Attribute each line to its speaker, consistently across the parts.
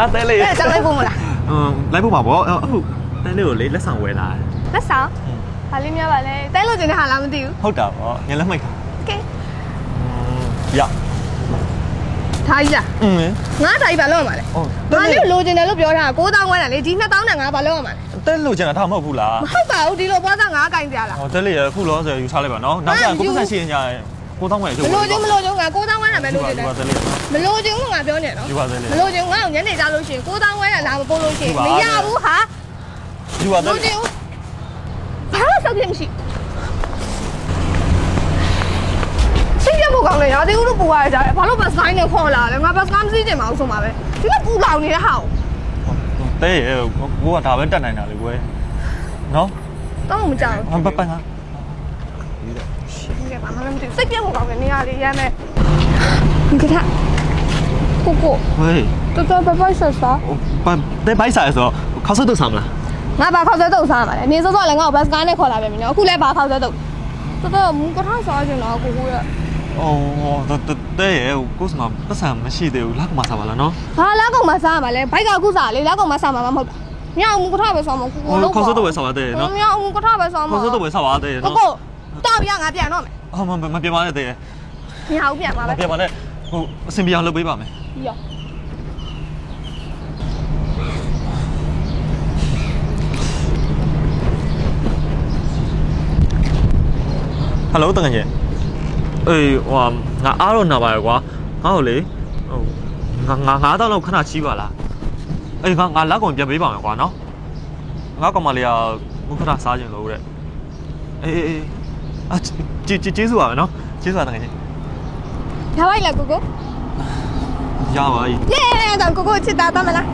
Speaker 1: အာတဲလေး
Speaker 2: အဲ့ဒါကြောင့်လိုက်ဖို့မလား
Speaker 1: ဟမ်လိုက်ဖို့ပါဗောအဲ့အခုတဲလေးကိုလေလက်ဆောင်ဝယ်လာတယ်
Speaker 2: လက်ဆောင်ဘာလေးများပါလဲတဲလို့ကျင်တဲ့ဟာလားမသိဘူး
Speaker 1: ဟုတ်တာဗောညလက်မိတ်တာ
Speaker 2: โอเค
Speaker 1: ရ
Speaker 2: ထားကြီးလား
Speaker 1: อืม
Speaker 2: ငါထားကြီးဘာလုပ်ရမှာလဲ
Speaker 1: ဟုတ်
Speaker 2: ငါလေးလိုချင်တယ်လို့ပြောတာ9000ဝန်းတယ်လေဒီ2000နဲ့ငါဘာလုပ်ရမှာလဲ
Speaker 1: တဲလို့ကျန်တာထားမဟုတ်ဘူးလား
Speaker 2: မဟုတ်ပါဘူးဒီလိုပွားစားငါကင်ကြလား
Speaker 1: ဟောတဲလေးရအခုလောဆိုယူထားလိုက်ပါနော်နောက်ကျရင်ကိုပတ်ဆက်ရှိရင်ညာ ကိုတောင်းမယ်ရုပ်
Speaker 2: မလို့ချင်းမလို့ချင်းငါ9000ဝန်းတယ်ပဲလိုချင်တယ်
Speaker 1: ပါတဲလေး
Speaker 2: မလို့ချင်းကငါပြောနေနော်
Speaker 1: ယူပါတဲလေး
Speaker 2: မလို့ချင်းငါ့ကိုညနေကြလို့ရှိရင်9000ဝန်းတယ်လာမပို့လို့ရှိရင်မရဘူးဟာ
Speaker 1: ယူပါတဲ
Speaker 2: လို
Speaker 1: လေး
Speaker 2: ချင်းဘာလို့ဆောက်ပြမရှိစိတ်ရဖို့ကောင်းလေရာဒီဦးတို့ပူရကြတယ်ဘာလို့ဘတ်စကိုင်းနဲ့ခေါ်လာလဲငါဘတ်စကိုင်းမစီးချင်ပါဘူးဆိုမှာပဲဒီကပူလောင်နေတဲ့ဟာကို
Speaker 1: တဲရကိုကဒါပဲတက်နိုင်တာလေကွယ်နော်
Speaker 2: တော့မကြောက်
Speaker 1: ဟမ်ပတ်ပတ်ဟာ
Speaker 2: ဘူးကဲဘာမှမသိစိတ်ပြတ်ဖို့ကောင်းတယ်နေရာလေးရမ်းမယ်ဒီကထကိုကို
Speaker 1: ဟေး
Speaker 2: တော်တော်ပပိုက်ဆက်စား
Speaker 1: ပတ်တဲဘိုက်ဆိုင်ဆိုခောက်ဆက်တော့ဆာမလား
Speaker 2: ငါဘာခောက်ဆွဲတုတ်စားမှာလဲနေစောစောလည်းငါ့ကိုဘတ်စကိုင်းနဲ့ခေါ်လာပြန်ပြီနော်အခုလည်းဘာခောက်ဆွဲတုတ်တော်တော်မူကထစားချင်တော့ကိုကိုရ
Speaker 1: အော်တဲရကိုစမပတ်ဆံမရှိသေးဘူးလောက်မှစားပါလားနော်
Speaker 2: ဘာလားကောင်မစားမှာလဲဘိုက်ကအခုစားလေလားကောင်မစားမှာမဟုတ်ဘူးညအောင်မူကထပဲစားမှာကိုကိုလုံး
Speaker 1: ခောက်ဆက်တော့ဝယ်စားပါတဲနော်
Speaker 2: ညအောင်မူကထပဲစားမှာ
Speaker 1: ခောက် ဆက်တော့ဝယ်စားပါတဲ
Speaker 2: ကို
Speaker 1: နော်
Speaker 2: ကိုတော့ပြငါပြန်တော့မယ်
Speaker 1: အော်မမပြပါနဲ့တဲ
Speaker 2: ညအောင်ပြန်ပါ
Speaker 1: မ
Speaker 2: ပဲ
Speaker 1: ပြပါနဲ့ဟိုအစင်ပြအောင်လုပ်ပေးပါမယ်
Speaker 2: ပြီးရော
Speaker 1: ဟယ်လိုတကယ်ကြီးအေးဟိုငါအားတော့နာပါရကွာငါ့ကိုလေဟိုငါငါငါးတောင်းလောက်ခဏချီးပါလားအေးငါငါလက်ကုန်ပြန်ပေးပါမယ်ကွာနော်ငါကောင်မလေးကဘုခဏစားခြင်းလို့တဲ့အေးအေးအာ အာကျေးကျေးဇူးပါနော်ကျေးဇူးပါတကယ်ချ
Speaker 2: င်း။ထားလိုက်လားကိုကို
Speaker 1: ရပါပြီ။
Speaker 2: ယေးတော့ကိုကိုချစ်တာတော့မလား။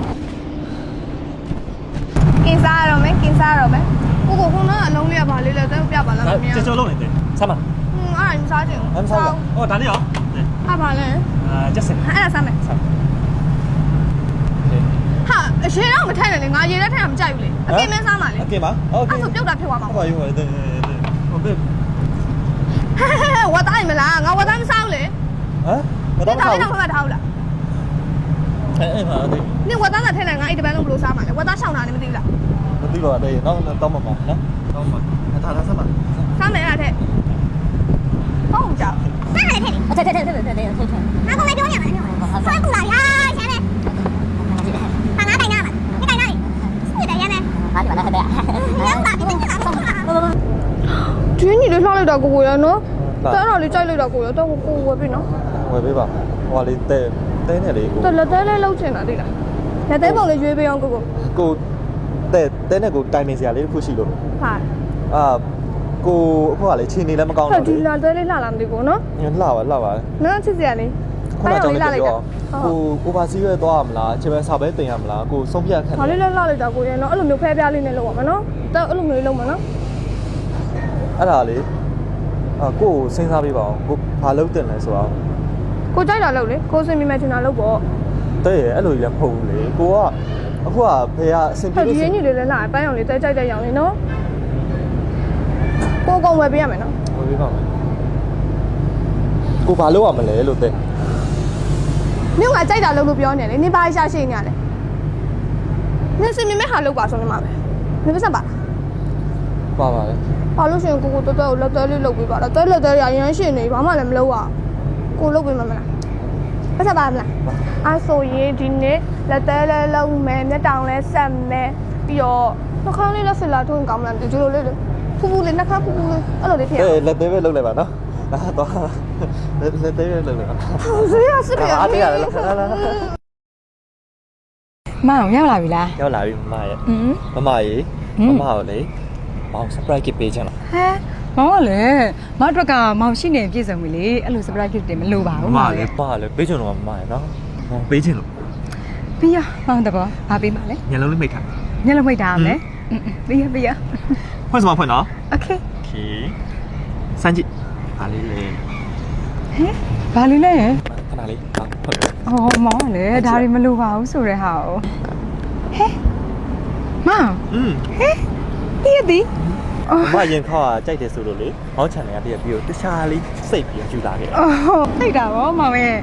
Speaker 2: ကင်းစားရတော့မယ်ကင်းစားရတော့မယ်။ကိုကိုခုနကအလုံးလေးကဘာလေးလဲတော့ပြပါလားမမြင်။
Speaker 1: ကျွဘူး။န်တော်လုပ်နေတယ်ဆမ်းပါ
Speaker 2: ဟွန်းအားရင်စားချင်ဘူး။
Speaker 1: မ်းပါဟောဒါနဲ့ရော။
Speaker 2: အားပါလဲ
Speaker 1: အာကျက်စင်။ဟာ
Speaker 2: အဲ့ဒါစားမယ်
Speaker 1: ဆမ်း။
Speaker 2: ဟာအရေတော့မထက်နဲ့လေငါရေထဲထက်တာမကြိုက်ဘူးလေ။အကင်းမင်းစားပါလေ။
Speaker 1: โอเคပါโอเค
Speaker 2: အဲ့ဆိုပြုတ်တာဖြစ်သွားမှာပေါ့
Speaker 1: ဟုတ်ပါရောဟုတ်တယ်ဟုတ်တယ်
Speaker 2: ဝတ်တိုင်းမလားငါဝတ်တိုင်းမစားဘူးလေ
Speaker 1: ဟမ်မတော်
Speaker 2: တာ
Speaker 1: ဘူး
Speaker 2: တော့ဖတ်ထားဘူးလား
Speaker 1: အဲ့အဲ့ပါတဲ့
Speaker 2: နင်ဝတ်သားကထဲနေငါအဲ့တပန်းလုံးဘလို့စားမှာလဲဝတ်သားရှောင်းတာလည်းမသိဘူးလား
Speaker 1: မသိတော့တဲ့နောက်တော့မှမှာနော်တော့မှအဲ့ဒါလားစားမှာ
Speaker 2: စားမယ်အဲ့ဒါထက်ဟုတ်ကြ
Speaker 3: စားမယ်
Speaker 2: ထက်ထက်ထက် တာကိုကိုရနော်တဲတော်လေးကြိုက်လိုက်တာကိုရတော့ကိုဝယ်ပြီနော်
Speaker 1: ဝယ်ပေးပါဟိုလေးတဲတဲနဲ့လေးကို
Speaker 2: တော်လက်သေးလေးလှုပ်ချင်တာသိလားလက်သေးပုံလေးရွေးပေးအောင်ကိုကို
Speaker 1: ကိုတဲတဲနဲ့ကိုတိုင်နေစရာလေးတစ်ခုရှိလို့
Speaker 2: ဟာ
Speaker 1: အာကိုအခုကလေခြေနေလည်းမကောင်း
Speaker 2: ဟဲ့
Speaker 1: တော့
Speaker 2: ဒီ
Speaker 1: လေ
Speaker 2: လက်သေးလေးလှလာမသိဘူးနော်
Speaker 1: လှပါလှပါ
Speaker 2: နော်ချစ်စရာလေး
Speaker 1: ခုနကကြောင့်လည်းပြော
Speaker 2: ဟု
Speaker 1: ကိုကိုပါစီရွက်သွားရမလားခြေပဲစာပဲတင်ရမလားကိုဆုံးဖြတ်ခက်
Speaker 2: တ်ဘာလေးလဲလှလိုက်တာကိုရနော်အဲ့လိုမျိုးဖဲပြားလေးနဲ့လုပ်ရမှာနော်တော့အဲ့လိုမျိုးလေးလုပ်မှာနော်
Speaker 1: အဲ့ဒါလေ အာကိုကိုစဉ်းစားပေးပါအောင်ကိုဘာလုပ်တင်လဲဆိုတော့
Speaker 2: ကိုကြိုက်တာလုပ်လေကိုစင်မိမဲ့ချင်တာလုပ်ပေါ့
Speaker 1: တဲ့ရအဲ့လိုကြီးလည်းမဟုတ်ဘူးလေကိုကအခုကဖေကအဆင်ပြေ
Speaker 2: ဟဲ့ဒီ
Speaker 1: လို့
Speaker 2: ရင်းကြီးလေးလဲလှပန်းအောင်လေးတဲကြိုက်တဲ့ရောင်လေးနော်ကိုကောင်ဝယ်ပေးရမယ်နော်
Speaker 1: ဟိုပေးပါမယ်ကိုဘာလုပ်ရမလဲလို့တဲ့
Speaker 2: နင်ကကြိုက်တာလုပ်လို့ပြောနေလေနင်ဘာရှာရှိနေရလဲနင်စင်မိမဲ့ဟာလုပ်ပါဆုံးနေမှာပဲနင်ပစံပါ
Speaker 1: ပါပါလေ
Speaker 2: ဘာလို့ရှိရင်ကိုကိုတော်တော်ကိုလက်သေးလေးလုပ်ပေးပါလားတဲလက်သေးရအရင်ရှိနေဘာမှလည်းမလုပ်ရကိုလုပ်ပေးမှာမလားပတ်သက်ပါမလားအဲဆိုရင်ဒီနေ့လက်သေးလေးလုပ်မယ်မျက်တောင်လေးဆက်မယ်ပြီးတော့နှာခေါင်းလေးလက်ဖလာထုံးကောင်းမလားဒီလိုလေးဖူးဖူးလေးနှာခေါင်းဖူးဖူးလေးအဲ့လိုလေးဖြစ်
Speaker 1: တဲ့လက်သေးပဲလုပ်လိုက်ပါနော်ဒါတော့လက်လက်သေးပဲလုပ်လိုက်ပါ
Speaker 2: အောင်ဆေးရစစ်ပြရ
Speaker 1: အားတရားလည်းလာလာ
Speaker 4: မအောင်ရောက်လာပြီလား
Speaker 1: ရောက်လာပြီမမရဲ့
Speaker 4: ဟမ်
Speaker 1: မမရေ
Speaker 4: ဟမ်
Speaker 1: မမကိုလေ မောင် surprise gift ပေးချင်လား
Speaker 4: ဟဲ့မောင်ကလည်းမအတွက်ကမောင်ရှိနေပြည့်စုံပြီလေအဲ့လို surprise gift တွေမလိုပါဘူး
Speaker 1: မ
Speaker 4: မ
Speaker 1: လေပါလေပေးချင်တော့မမရနော်မောင်ပေးချင်လို့
Speaker 4: ပြီးရမောင်တဘောဘာပေးမလဲ
Speaker 1: ညလုံးလေးမိတ်ထား
Speaker 4: ညလုံးမိတ်ထားမလဲပြီးရပြီးရ
Speaker 1: ဖွင့်စမဖွင့်နော် okay okay စမ်းကြည့်ဘာလေးလဲ
Speaker 4: ဟဲ့ဘာလေးလဲ
Speaker 1: ခဏလေးဟုတ်ဟော
Speaker 4: မောင်လေဒါတွေမလိုပါဘူးဆိုတဲ့ဟာကိုဟဲ့မောင်
Speaker 1: อืม
Speaker 4: ဟဲ့ပြည့်သည်
Speaker 1: မမရင်ခေါက်ကကြိုက်တယ်ဆိုလို့လေဟောင်းချန်တယ်ကတည်းကပြီးတော့တခြားလေးစိတ်ပြီးယူလာခဲ့တယ်
Speaker 4: အော်သိတာဗောမောင်ရဲ့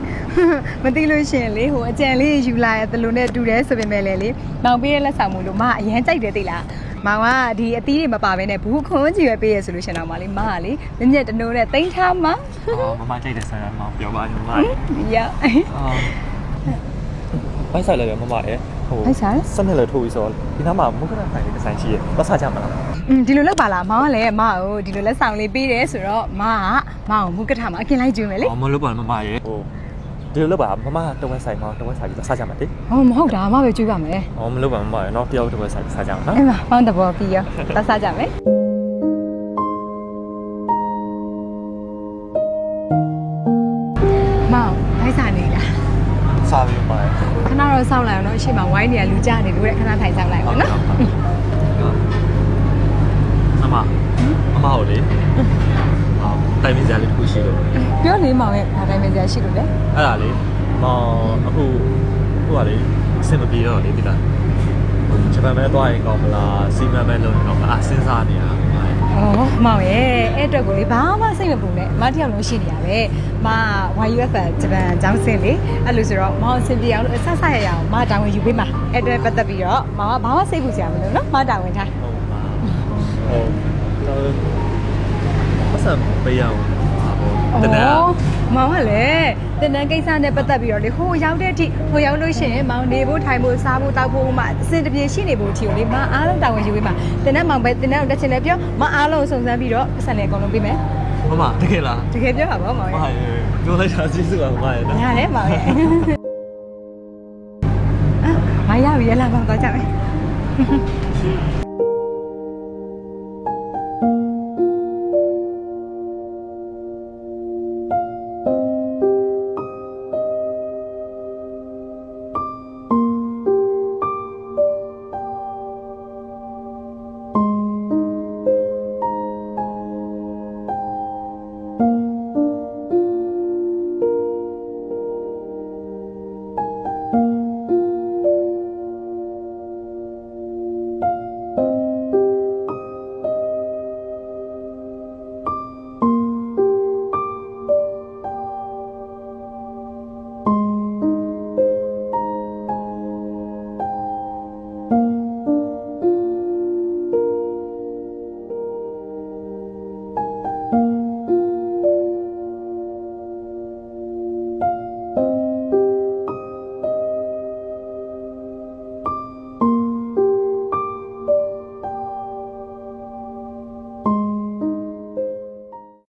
Speaker 4: မသိလို့ရှရင်လေဟိုအကြံလေးယူလာရတလူနဲ့တူတယ်ဆိုပေမဲ့လည်းလေမောင်ပေးတဲ့လက်ဆောင်မှုလို့မအရန်ကြိုက်တယ်သိလားမောင်ကဒီအသီးတွေမပါဘဲနဲ့ဘူးခွန်ကြီးပဲပေးရဆိုလို့ရှင်တော့မလေးမကလေမြင့်မြတ်တနိုးနဲ့တိန်းထားမှာ
Speaker 1: အော်မမကြိုက်တယ်ဆိုင်ကမပြောပါညီမ
Speaker 4: ရ
Speaker 1: အော်ဘိုက်ဆိုင်လိုက်ရမမရဲ့ဟို
Speaker 4: ဘိုက်ဆိုင်
Speaker 1: စနစ်လည်းထိုးပြီးဆိုဒီနားမှာမုခရဆိုင်လေးဒီဇိုင်းရှိရဲ့ပတ်စားကြမလား
Speaker 4: อืม ဒီလိုလောက်ပါလားမောင်ကလည်းမကိုဒီလိုလက်ဆောင်လေးပေးတယ်ဆိုတော့မကမအောင်မူကထမှာအကင်လိုက်ကျွေးမယ်လေ
Speaker 1: အော်မလို့ပါမမရဲ့ဟိုဒီလိုလို့ပါမမတဝက်ဆိုင်မှာတဝက်ဆိုင်ပြီးစားကြမှာတိ
Speaker 4: ဟောမဟုတ်တာမပဲကျွေးပါမယ်
Speaker 1: အော်မလို့ပါမမရဲ့နော်တယောက်တဝက်ဆိုင်စားကြမှာနော်
Speaker 4: အဲ့မှာပေါင်းတဘောပြီးရောတက်စားကြမယ်မောင်ဘိုက်စားနေလား
Speaker 1: စားပြီးပါရဲ့
Speaker 4: ခဏတော့စောင့်လိုက်အောင်နော်အရှိမဝိုင်းနေရလူကြနေလို့တဲ့ခဏထိုင်စောင့်လိုက်အောင်နော်
Speaker 1: အ မအမဟုတ်လေဟောတိုင်မင်းစရာလေးတစ်ခုရှိလို့
Speaker 4: ပြောနေမောင်ရဲ့ဒါတိုင်းပဲကြာရှိလို့လေ
Speaker 1: အဲ့ဒါလေမောင်အခုဟိုကလေအဆင်မပြေတော့လေဒီလားဂျပန်ပဲသွားရင်ကောင်းမလားစီမံပဲလုပ်ရင်ကောင်းမလားအစဉ်းစားနေရတာ
Speaker 4: ဩမောင်ရဲ့အဲ့အတွက်ကိုလေဘာမှစိတ်မပူနဲ့မတယောက်လုံးရှိနေရပဲမ YUF ဂျပန်ကျောင်းစင်လေအဲ့လိုဆိုတော့မောင်အဆင်ပြေအောင်လို့အဆဆရရအောင်မတာဝန်ယူပေးမှာအဲ့အတွက်ပတ်သက်ပြီးတော့မောင်ကဘာမှစိတ်ပူစရာမလိုနော်မတာဝန်ထား
Speaker 1: ဟုတ်ပါဟုတ်တော့ပတ်စံပေးရအောင်ဟာပေါ့တနက်
Speaker 4: မောင်ကလည်းတင်တန်းကိစ္စနဲ့ပတ်သက်ပြီးတော့လေဟိုရောက်တဲ့အထိဟိုရောက်လို့ရှိရင်မောင်နေဖို့ထိုင်ဖို့စားဖို့တောက်ဖို့မှအစင်တပြေရှိနေဖို့အထိကိုလေမအားလုံးတာဝန်ယူပေးမှာတင်တန်းမောင်ပဲတင်တန်းကိုတက်ချင်တယ်ပြောမအားလုံးစုံစမ်းပြီးတော့ပတ်စံလေအကုန်လုံးပေးမယ်
Speaker 1: မမတကယ်လား
Speaker 4: တကယ်ပြောတာဗောမောင်
Speaker 1: မ
Speaker 4: ရဲ့
Speaker 1: ရေပြောလိုက်တာကျေးဇူးပါမရေနော်
Speaker 4: ညာလေမောင်ရဲ့အာမရပြီရလာပါတော့ကြမယ်